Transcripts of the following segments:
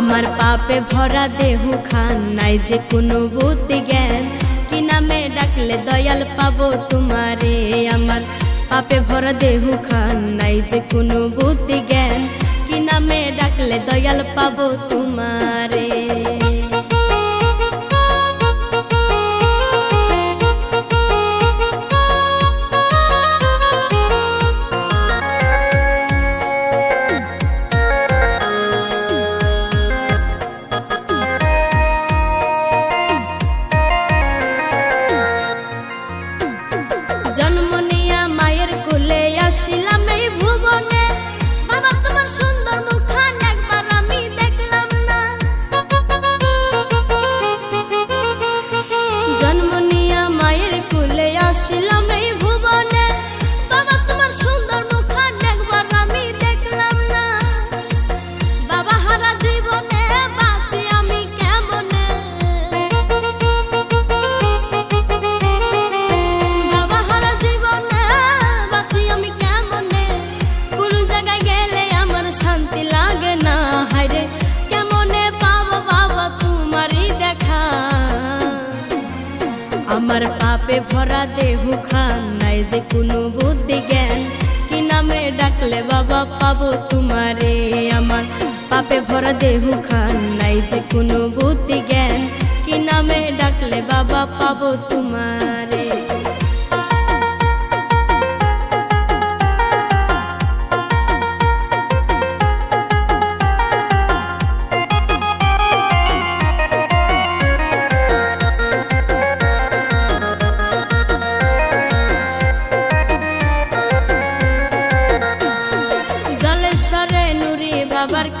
আমার পাপে ভরা দেহ খান। নাই যে কোনো বুদ্ধি জ্ঞান। কি নামে ডাকলে দয়াল পাবো তোমারে? আমার পাপে ভরা দেহ খান। নাই যে কোনো বুদ্ধি জ্ঞান। কি নামে ডাকলে দয়াল পাবো তোমারে? পাপে ভরা দেহু খান। নাই যে কোনো বুদ্ধি জ্ঞান। কি নামে ডাকলে বাবা, পাবো তোমারে আমার। পাপে ভরা দেহু খান। নাই যে কোনো বুদ্ধি জ্ঞান। কি নামে ডাকলে বাবা, পাবো তোমারে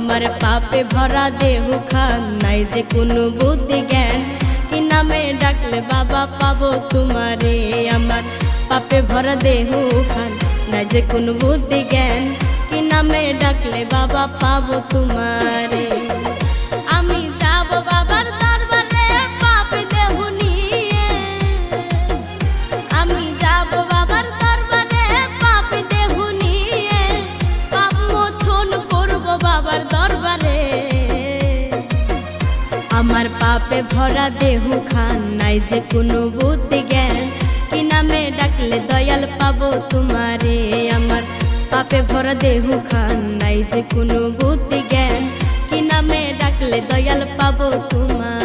আমার পাপে ভরা দেহ খান নাই যে কোনো বুদ্ধি জ্ঞান। কি নামে ডাকলে বাবা পাবো তোমারে? আমার পাপে ভরা দেহ খান নাই যে কোনো বুদ্ধি জ্ঞান। কি নামে ডাকলে বাবা পাবো তোমারে? পাপে ভরা দেহু খান নাই যে কোনো বুদ্ধি জ্ঞান। কি নামে ডাকলে দয়াল পাবো তোমারে? আমার পাপে ভরা দেহ খান নাই যে কোনো বুদ্ধি জ্ঞান। কি নামে ডাকলে দয়াল পাবো তোমারে